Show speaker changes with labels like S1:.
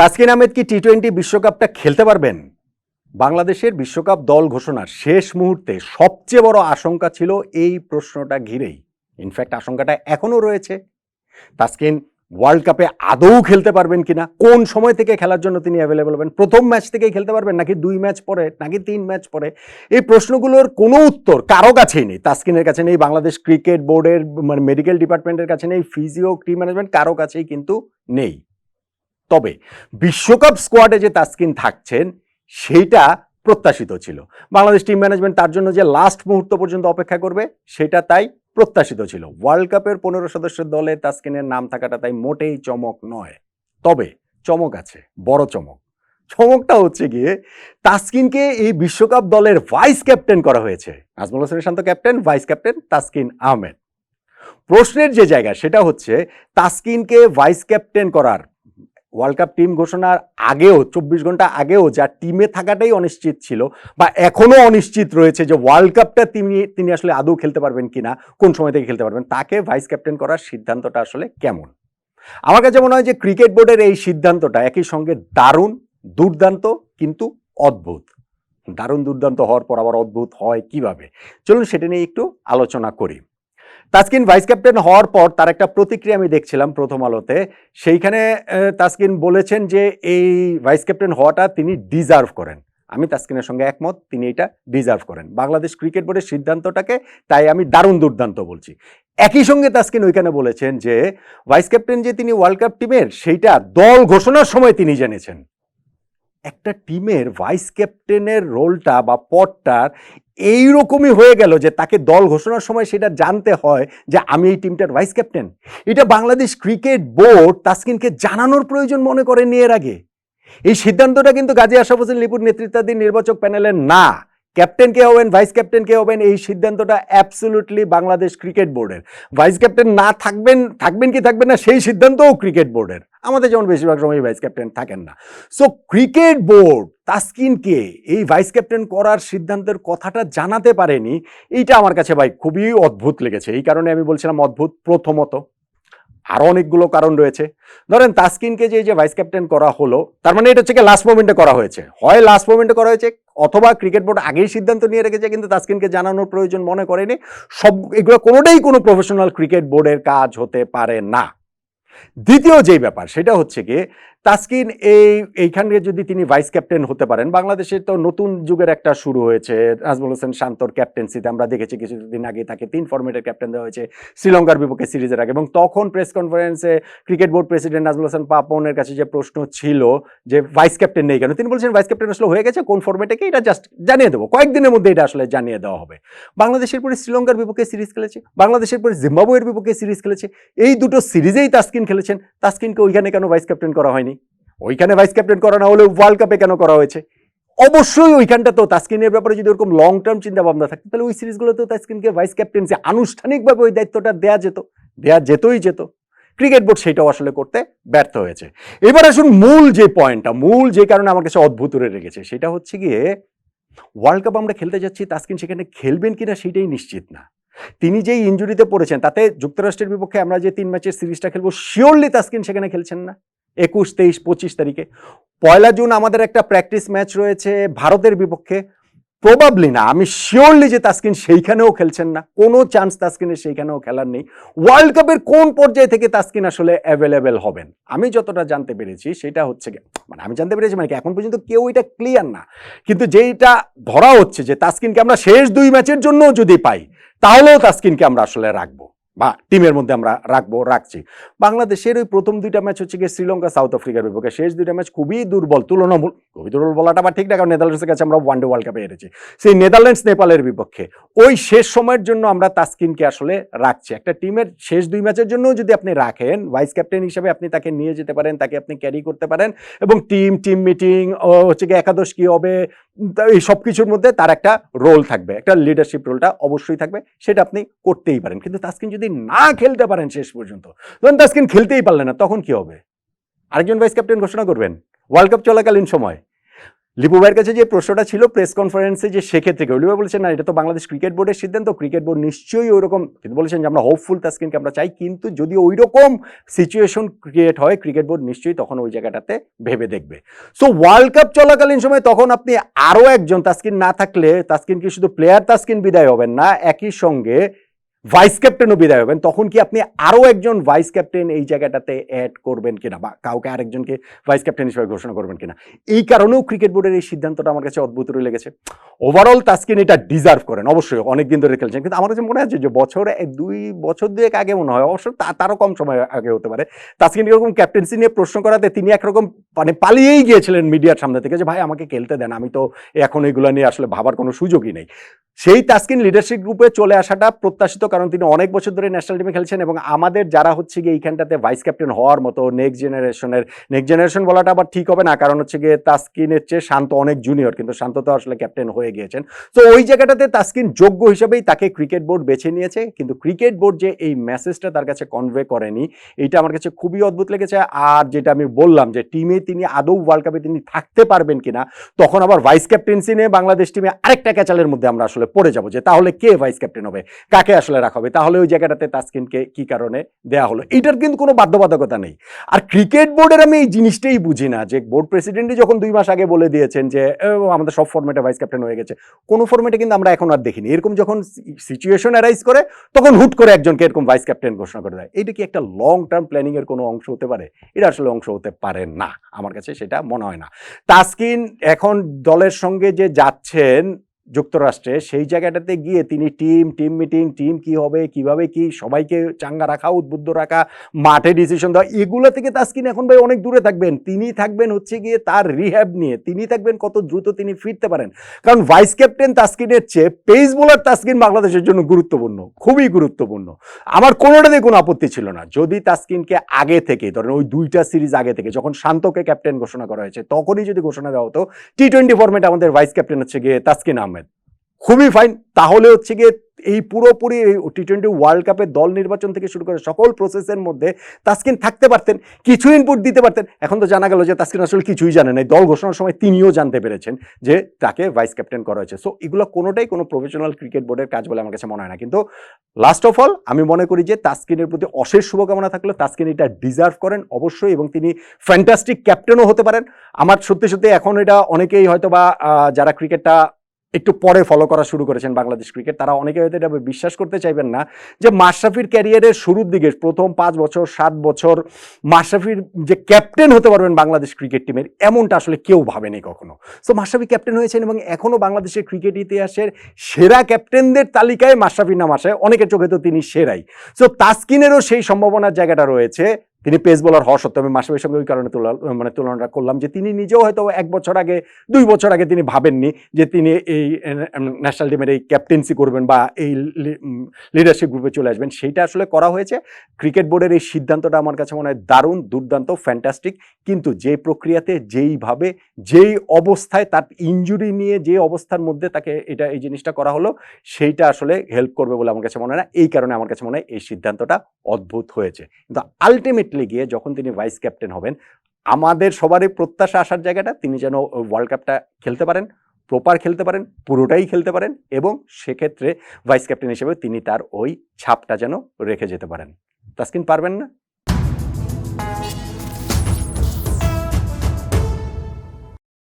S1: তাসকিন আহমেদ কি T twenty বিশ্বকাপটা খেলতে পারবেন? বাংলাদেশের বিশ্বকাপ দল ঘোষণার শেষ মুহূর্তে সবচেয়ে বড় আশঙ্কা ছিল এই প্রশ্নটা ঘিরেই। ইনফ্যাক্ট আশঙ্কাটা এখনও রয়েছে। তাসকিন ওয়ার্ল্ড কাপে আদৌ খেলতে পারবেন কিনা? কোন সময় থেকে খেলার জন্য তিনি অ্যাভেলেবল হবেন? প্রথম ম্যাচ থেকেই খেলতে পারবেন নাকি দুই ম্যাচ পরে, নাকি তিন ম্যাচ পরে? এই প্রশ্নগুলোর কোনো উত্তর কারও কাছেই নেই। তাসকিনের কাছে নেই, বাংলাদেশ ক্রিকেট বোর্ডের মানে মেডিকেল ডিপার্টমেন্টের কাছে নেই ফিজিও টিম ম্যানেজমেন্ট কারও কাছেই কিন্তু নেই। তবে বিশ্বকাপ স্কোয়াডে যে তাসকিন থাকছেন, সেইটা প্রত্যাশিত ছিল। বাংলাদেশ টিম ম্যানেজমেন্ট তার জন্য যে লাস্ট মুহূর্ত পর্যন্ত অপেক্ষা করবে, সেটা তাই প্রত্যাশিত ছিল। ওয়ার্ল্ড কাপের পনেরো সদস্যের দলে তাসকিনের নাম থাকাটা তাই মোটেই চমক নয়। তবে চমক আছে, বড় চমক। চমকটা হচ্ছে গিয়ে তাসকিনকে এই বিশ্বকাপ দলের ভাইস ক্যাপ্টেন করা হয়েছে। Najmul Hossain Shanto captain vice captain Taskin Ahmed. প্রশ্নের যে জায়গা, সেটা হচ্ছে তাসকিনকে ভাইস ক্যাপ্টেন করার ওয়ার্ল্ড কাপ টিম ঘোষণার আগেও, চব্বিশ ঘণ্টা আগেও যা টিমে থাকাটাই অনিশ্চিত ছিল বা এখনও অনিশ্চিত রয়েছে যে ওয়ার্ল্ড কাপটা তিনি তিনি আসলে আদৌ খেলতে পারবেন কিনা, কোন সময় থেকে খেলতে পারবেন, তাকে ভাইস ক্যাপ্টেন করার সিদ্ধান্তটা আসলে কেমন? আমার কাছে মনে হয় যে ক্রিকেট বোর্ডের এই সিদ্ধান্তটা একই সঙ্গে দারুণ, দুর্দান্ত, কিন্তু অদ্ভুত। দারুণ, দুর্দান্ত হওয়ার পর আবার অদ্ভুত হয় কীভাবে? চলুন সেটা নিয়ে একটু আলোচনা করি। তাসকিন ভাইস ক্যাপ্টেন হওয়ার পর তার একটা প্রতিক্রিয়া আমি দেখছিলাম প্রথম আলোতে। সেইখানে তাসকিন বলেছেন যে এই ভাইস ক্যাপ্টেন হওয়াটা তিনি ডিজার্ভ করেন। আমি তাসকিনের সঙ্গে একমত, তিনি এটা ডিজার্ভ করেন। বাংলাদেশ ক্রিকেট বোর্ডের সিদ্ধান্তটাকে তাই আমি দারুণ দুর্দান্ত বলছি। একই সঙ্গে তাসকিন ওইখানে বলেছেন যে, ভাইস ক্যাপ্টেন যে তিনি ওয়ার্ল্ড কাপ টিমের, সেইটা দল ঘোষণার সময় তিনি জেনেছেন। একটা টিমের ভাইস ক্যাপ্টেনের রোলটা বা পদটার এইরকমই হয়ে গেল যে তাকে দল ঘোষণার সময় সেটা জানতে হয় যে আমি এই টিমটার ভাইস ক্যাপ্টেন। এটা বাংলাদেশ ক্রিকেট বোর্ড তাসকিনকে জানানোর প্রয়োজন মনে করেনি এর আগে। এই সিদ্ধান্তটা কিন্তু গাজী আশাফ হোসেন লিপুর নেতৃত্বাধীন নির্বাচক প্যানেলের না। ক্যাপ্টেন কে হবেন, ভাইস ক্যাপ্টেন কে হবেন, এই সিদ্ধান্তটা অ্যাবসলুটলি বাংলাদেশ ক্রিকেট বোর্ডের। ভাইস ক্যাপ্টেন না থাকবেন থাকবেন কি থাকবেন না, সেই সিদ্ধান্তও ক্রিকেট বোর্ডের। আমাদের যেমন বেশিরভাগ সময় ভাইস ক্যাপ্টেন থাকেন না। সো ক্রিকেট বোর্ড তাসকিনকে এই ভাইস ক্যাপ্টেন করার সিদ্ধান্তের কথাটা জানাতে পারেনি, এইটা আমার কাছে ভাই খুবই অদ্ভুত লেগেছে। এই কারণে আমি বলছিলাম অদ্ভুত প্রথমত। আরও অনেকগুলো কারণ রয়েছে। ধরেন তাসকিনকে যে যে ভাইস ক্যাপ্টেন করা হলো, তার মানে এটা হচ্ছে কি লাস্ট মোমেন্টে করা হয়েছে। হয় লাস্ট মোমেন্টে করা হয়েছে, অথবা ক্রিকেট বোর্ড আগেই সিদ্ধান্ত নিয়ে রেখেছে, কিন্তু তাসকিনকে জানানোর প্রয়োজন মনে করেনি। সব, এগুলো কোনোটাই কোনো প্রফেশনাল ক্রিকেট বোর্ডের কাজ হতে পারে না। দ্বিতীয় যেই ব্যাপার, সেটা হচ্ছে কি তাসকিন, এই, এইখানে যদি তিনি ভাইস ক্যাপ্টেন হতে পারেন বাংলাদেশে তো নতুন যুগের একটা শুরু হয়েছে। নাজমুল হোসেন শান্তর ক্যাপ্টেন্সিতে আমরা দেখেছি কিছুদিন আগে তাকে তিন ফরম্যাটের ক্যাপ্টেন দেওয়া হয়েছে, শ্রীলঙ্কার বিপক্ষে সিরিজের আগে। এবং তখন প্রেস কনফারেন্সে cricket board president Najmul Hossain পাপনের কাছে যে প্রশ্ন ছিল যে ভাইস ক্যাপ্টেন নেই কেন, তিনি বলছেন ভাইস ক্যাপ্টেন আসলে হয়ে গেছে, কোন ফরম্যাটে কি, এটা জাস্ট জানিয়ে দেবো। কয়েকদিনের মধ্যে এটা আসলে জানিয়ে দেওয়া হবে। বাংলাদেশের পরে শ্রীলঙ্কার বিপক্ষে সিরিজ খেলেছে, বাংলাদেশের পরে জিম্বাবুয়ের বিপক্ষে সিরিজ খেলেছে, এই দুটো সিরিজেই তাসকিন খেলেছেন। তাসকিনকে ওইখানে কেন ভাইস ক্যাপ্টেন করা হয়নি? ওইখানে ভাইস ক্যাপ্টেন করা না হলে ওয়ার্ল্ড কাপে কেন করা হয়েছে? অবশ্যই ওইখানটা তো তাস্কিনের ব্যাপারে যদি ওরকম লং টার্ম চিন্তা ভাবনা থাকতো তাহলে ওই সিরিজগুলোতেও তাস্কিনকে ভাইস ক্যাপ্টেন্সি আনুষ্ঠানিকভাবে ওই দায়িত্বটা দেয়া যেত, দেয়া যেতই যেত। ক্রিকেট বোর্ড সেটাও আসলে করতে ব্যর্থ হয়েছে। এবার আসুন মূল যে পয়েন্টটা, মূল যে কারণে আমার কাছে অদ্ভুত রেখেছে সেটা হচ্ছে গিয়ে ওয়ার্ল্ড কাপ আমরা খেলতে যাচ্ছি, তাস্কিন সেখানে খেলবেন কিনা সেটাই নিশ্চিত না। তিনি যেই ইঞ্জুরিতে পড়েছেন, তাতে যুক্তরাষ্ট্রের বিপক্ষে আমরা যে তিন ম্যাচের সিরিজটা খেলব শিওরলি তাসকিন সেখানে খেলছেন না। একুশ, তেইশ, পঁচিশ তারিখে। পয়লা জুন আমাদের একটা প্র্যাকটিস ম্যাচ রয়েছে ভারতের বিপক্ষে। প্রবাবলি না, আমি শিওরলি যে তাসকিন সেইখানেও খেলছেন না। কোনো চান্স তাসকিনের সেইখানেও খেলার নেই। ওয়ার্ল্ড কাপের কোন পর্যায়ে থেকে তাসকিন আসলে অ্যাভেলেবেল হবেন? আমি যতটা জানতে পেরেছি, সেটা হচ্ছে মানে আমি জানতে পেরেছি মানে এখন পর্যন্ত কেউ এটা ক্লিয়ার না। কিন্তু যেইটা ধরা হচ্ছে যে তাসকিনকে আমরা শেষ দুই ম্যাচের জন্য যদি পাই তাহলেও তাসকিনকে আমরা আসলে রাখব। বা টিমের মধ্যে আমরা রাখব, রাখছি। বাংলাদেশের ওই প্রথম দুইটা ম্যাচ হচ্ছে গিয়ে শ্রীলঙ্কা, সাউথ আফ্রিকার বিপক্ষে। শেষ দুইটা ম্যাচ খুবই দুর্বল তুলনামূলক খুবই দুর্বল বলাটা বা ঠিক না, কারণ নেদারল্যান্ডসের কাছে আমরা ওয়ানডে ওয়ার্ল্ড কাপে হেরেছি। সেই নেদারল্যান্ডস নেপালের বিপক্ষে। ওই শেষ সময়ের জন্য আমরা তাস্কিনকে আসলে রাখছি। একটা টিমের শেষ দুই ম্যাচের জন্য যদি আপনি রাখেন, ভাইস ক্যাপ্টেন হিসেবে আপনি তাকে নিয়ে যেতে পারেন, তাকে আপনি ক্যারি করতে পারেন এবং টিম টিম মিটিং হচ্ছে গিয়ে একাদশ কী হবে এই সব কিছুর মধ্যে তার একটা রোল থাকবে। একটা লিডারশিপ রোলটা অবশ্যই থাকবে, সেটা আপনি করতেই পারেন। কিন্তু তাস্কিন যদি না খেলতে পারেন শেষ পর্যন্ত। ধরুন তাসকিন খেলতেই পারলেন না, তখন কি হবে? আরেকজন ভাইস ক্যাপ্টেন ঘোষণা করবেন, ওয়ার্ল্ড কাপ চলাকালীন সময়। লিপু ভাইয়ের কাছে যে প্রশ্নটা ছিল প্রেস কনফারেন্সে যে সেক্ষেত্রে কেউ লিপু বলেছেন, না, এটা তো বাংলাদেশ ক্রিকেট বোর্ডের সিদ্ধান্ত, ক্রিকেট বোর্ড নিশ্চয়ই ওইরকম কিন্তু বলেছেন যে, আমরা হোপফুল তাস্কিনকে আমরা চাই, কিন্তু যদি ওই রকম সিচুয়েশন ক্রিয়েট হয়, ক্রিকেট বোর্ড নিশ্চয়ই তখন ওই জায়গাটাতে ভেবে দেখবে। সো ওয়ার্ল্ড কাপ চলাকালীন সময় তখন আপনি আরও একজন তাস্কিন না থাকলে তাস্কিন কি শুধু প্লেয়ার তাস্কিন বিদায় হবেন না, একই সঙ্গে ভাইস ক্যাপ্টেনও বিদায় হবেন। তখন কি আপনি আরও একজন ভাইস ক্যাপ্টেন এই জায়গাটাতে অ্যাড করবেন কিনা বা কাউকে আরেকজনকে ভাইস ক্যাপ্টেন হিসেবে ঘোষণা করবেন কিনা? এই কারণেও ক্রিকেট বোর্ডের এই সিদ্ধান্তটা আমার কাছে অদ্ভুত লেগেছে। ওভারঅল তাস্কিন এটা ডিজার্ভ করেন, অবশ্যই অনেক দিন ধরে খেলছেন। কিন্তু আমার কাছে মনে আছে যে বছরে দুই বছর দুয়েক আগে মনে হয়, অবশ্য তারও কম সময় আগে হতে পারে। তাস্কিন এরকম ক্যাপ্টেন্সি নিয়ে প্রশ্ন করাতে তিনি একরকম মানে পালিয়েই গিয়েছিলেন মিডিয়ার সামনে থেকে যে, ভাই, আমাকে খেলতে দেন, আমি তো এখন এগুলো নিয়ে আসলে ভাবার কোনো সুযোগই নেই। সেই তাস্কিন লিডারশিপ গ্রুপে চলে আসাটা প্রত্যাশিত, কারণ তিনি অনেক বছর ধরে ন্যাশনাল টিমে খেলছেন এবং আমাদের যারা হচ্ছে গিয়ে এইখানটাতে ভাইস ক্যাপ্টেন হওয়ার মতো নেক্সট জেনারেশনের নেক্সট জেনারেশন বলাটা আবার ঠিক হবে না, কারণ হচ্ছে গিয়ে তাস্কিনের চেয়ে শান্ত অনেক জুনিয়র কিন্তু শান্ত তো আসলে ক্যাপ্টেন হয়ে গিয়েছেন। তো ওই জায়গাটাতে তাস্কিন যোগ্য হিসেবেই তাকে ক্রিকেট বোর্ড বেছে নিয়েছে, কিন্তু ক্রিকেট বোর্ড যে এই মেসেজটা তার কাছে কনভে করেনি, এইটা আমার কাছে খুবই অদ্ভুত লেগেছে। আর যেটা আমি বললাম যে টিমে তিনি আদৌ ওয়ার্ল্ড কাপে তিনি থাকতে পারবেন কিনা, তখন আবার ভাইস ক্যাপ্টেন্সি নিয়ে বাংলাদেশ টিমে আরেকটা ক্যাচালের মধ্যে আমরা আসলে পড়ে যাব যে তাহলে কে ভাইস ক্যাপ্টেন হবে? কাকে আসলে রাখা হবে? তাহলে ওই জায়গাটাতে তাসকিনকে কি কারণে দেয়া হলো? এটার কিন্তু কোনো বাধ্যবাধকতা নেই। আর ক্রিকেট বোর্ডের আমি এই জিনিসটাই বুঝি না যে বোর্ড প্রেসিডেন্টই যখন দুই মাস আগে বলে দিয়েছেন যে "এ, আমাদের সব ফর্মেটে ভাইস ক্যাপ্টেন হয়ে গেছে। কোনো ফর্মেটে কিন্তু আমরা এখন আর দেখিনি। এরকম যখন সিচুয়েশন অ্যারাইজ করে তখন হুট করে একজনকে এরকম ভাইস ক্যাপ্টেন ঘোষণা করে দেয়। এটা কি একটা লং টার্ম প্ল্যানিং এর কোনো অংশ হতে পারে? এটা আসলে অংশ হতে পারে না। আমার কাছে সেটা মনে হয় না। তাসকিন এখন দলের সঙ্গে যে যাচ্ছেন যুক্তরাষ্ট্রে, সেই জায়গাটাতে গিয়ে তিনি টিম টিম মিটিং, টিম কি হবে, কীভাবে কি, সবাইকে চাঙ্গা রাখা, উদ্বুদ্ধ রাখা, মাঠে ডিসিশন দেওয়া, এগুলো থেকে তাস্কিন এখন ভাই অনেক দূরে থাকবেন। তিনি থাকবেন হচ্ছে গিয়ে তার রিহ্যাব নিয়ে। তিনি থাকবেন কত দ্রুত তিনি ফিরতে পারেন। কারণ ভাইস ক্যাপ্টেন তাস্কিনের চেয়ে পেস বোলার তাস্কিন বাংলাদেশের জন্য গুরুত্বপূর্ণ, খুবই গুরুত্বপূর্ণ। আমার কোনোটাতে কোনো আপত্তি ছিল না। যদি তাস্কিনকে আগে থেকে, ধরেন ওই দুইটা সিরিজ আগে থেকে, যখন শান্তকে ক্যাপ্টেন ঘোষণা করা হয়েছে, তখনই যদি ঘোষণা দেওয়া হতো টি টোয়েন্টি ফর্মেটে আমাদের ভাইস ক্যাপ্টেন হচ্ছে গিয়ে তাসকিন আহমেদ খুবই ফাইন তাহলে হচ্ছে গিয়ে এই পুরোপুরি টি টোয়েন্টি ওয়ার্ল্ড কাপের দল নির্বাচন থেকে শুরু করে সকল প্রসেসের মধ্যে তাসকিন থাকতে পারতেন কিছু ইনপুট দিতে পারতেন। এখন তো জানা গেল যে তাসকিন আসলে কিছুই জানে না দল ঘোষণার সময় তিনিও জানতে পেরেছেন যে তাকে ভাইস ক্যাপ্টেন করা হয়েছে। সো এগুলো কোনোটাই কোনো প্রফেশনাল ক্রিকেট বোর্ডের কাজ বলে আমার কাছে মনে হয় না। কিন্তু লাস্ট অফ অল আমি মনে করি যে তাসকিনের প্রতি অশেষ শুভকামনা থাকলে তাসকিন এটা ডিজার্ভ করেন অবশ্যই এবং তিনি ফ্যান্টাস্টিক ক্যাপ্টেনও হতে পারেন। আমার সত্যি সত্যি এখন এটা অনেকেই হয়তো বা যারা ক্রিকেটটা একটু পরে ফলো করা শুরু করেছেন বাংলাদেশ ক্রিকেট তারা অনেকে হয়তো এটা বিশ্বাস করতে চাইবেন না যে মাশরাফির ক্যারিয়ারের শুরুর দিকে, প্রথম পাঁচ বছর, সাত বছর মাশরাফির যে ক্যাপ্টেন হতে পারবেন বাংলাদেশ ক্রিকেট টিমের এমনটা আসলে কেউ ভাবেনি কখনো। সো মাশরাফি ক্যাপ্টেন হয়েছেন এবং এখনও বাংলাদেশের ক্রিকেট ইতিহাসের সেরা ক্যাপ্টেনদের তালিকায় মাশরাফির নাম আসে অনেকের চোখে তো তিনি সেরাই। সো তাসকিনেরও সেই সম্ভাবনার জায়গাটা রয়েছে। তিনি পেস বোলার হওয়া সত্ত্বেও আমি মাশরাফির সঙ্গে ওই কারণে তুলা মানে তুলনাটা করলাম যে তিনি নিজেও হয়তো এক বছর আগে, দুই বছর আগে তিনি ভাবেননি যে তিনি এই ন্যাশনাল টিমের এই ক্যাপ্টেন্সি করবেন বা এই লিডারশিপ গ্রুপে চলে আসবেন। সেইটা আসলে করা হয়েছে। ক্রিকেট বোর্ডের এই সিদ্ধান্তটা আমার কাছে মনে হয় দারুণ, দুর্দান্ত ফ্যান্টাস্টিক কিন্তু যে প্রক্রিয়াতে, যেইভাবে, যেই অবস্থায় তার ইঞ্জুরি নিয়ে যে অবস্থার মধ্যে তাকে এটা, এই জিনিসটা করা হলো, সেইটা আসলে হেল্প করবে বলে আমার কাছে মনে হয় না। এই কারণে আমার কাছে মনে হয় এই সিদ্ধান্তটা অদ্ভুত হয়েছে। কিন্তু আলটিমেটলি গিয়ে যখন তিনি ভাইস ক্যাপ্টেন হবেন, আমাদের সবারই প্রত্যাশা আসার জায়গাটা তিনি যেন ওয়ার্ল্ড কাপটা খেলতে পারেন প্রপার খেলতে পারেন, পুরোটাই খেলতে পারেন এবং সেক্ষেত্রে ভাইস ক্যাপ্টেন হিসেবে তিনি তার ওই ছাপটা যেন রেখে যেতে পারেন। তাস্কিন, পারবেন না?